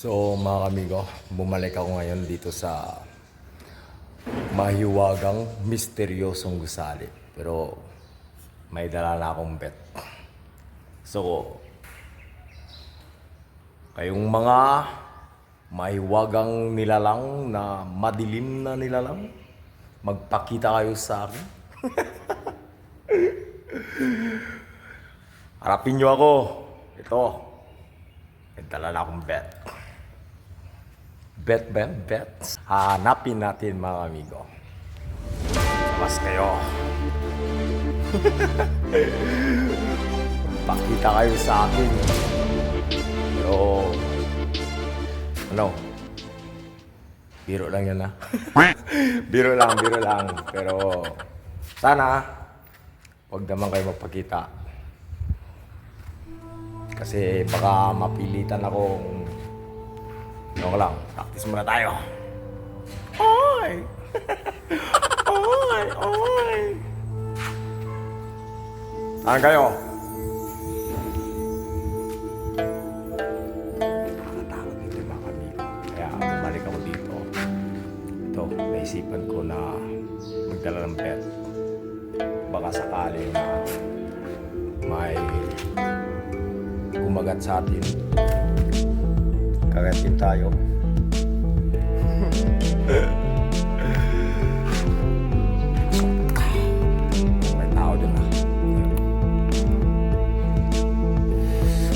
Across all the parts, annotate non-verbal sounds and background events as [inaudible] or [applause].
So mga kamigo, bumalik ako ngayon dito sa mahiwagang misteryosong gusali. Pero may dala na akong bet. So, kayong mga mahiwagang nilalang na madilim na nilalang, magpakita kayo sa akin. [laughs] Harapin nyo ako. Ito. May dala na akong bet. Bet, bet, bet. Hanapin natin mga amigo. Mas kayo. [laughs] Pakita kayo sa akin. Pero, ano? Biro lang yan ah. [laughs] biro lang, biro lang. Pero, sana, wag naman kayo magpakita. Kasi baka mapilitan akong Ano lang, practice muna tayo. Oy! [laughs] oy! Oy! Saan kayo? Nakakatakot dito mga kamigo. Kaya bumalik ako dito. Ito, naisipan ko na magdala ng pet. Baka sakali na may kumagat sa atin. Kagatin tayo. May tao dun ah.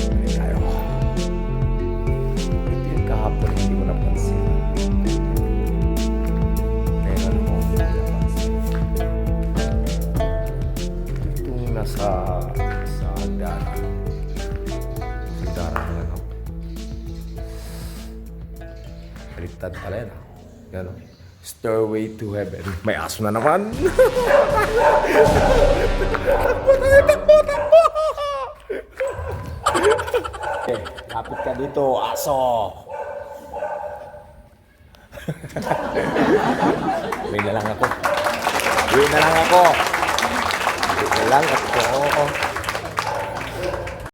Balik tayo. Ito yung kahapon hindi mo napansin. Meron mo hindi napansin. Itong nasa sa hagdanan. Baliktad pala yan ah. Gano'n. Stairway to Heaven. [laughs] May aso na naman. takbo tayo, takbo, takbo! okay, lapit ka dito, aso. Uwi na lang ako. Uwi na lang ako. Uwi na lang ako.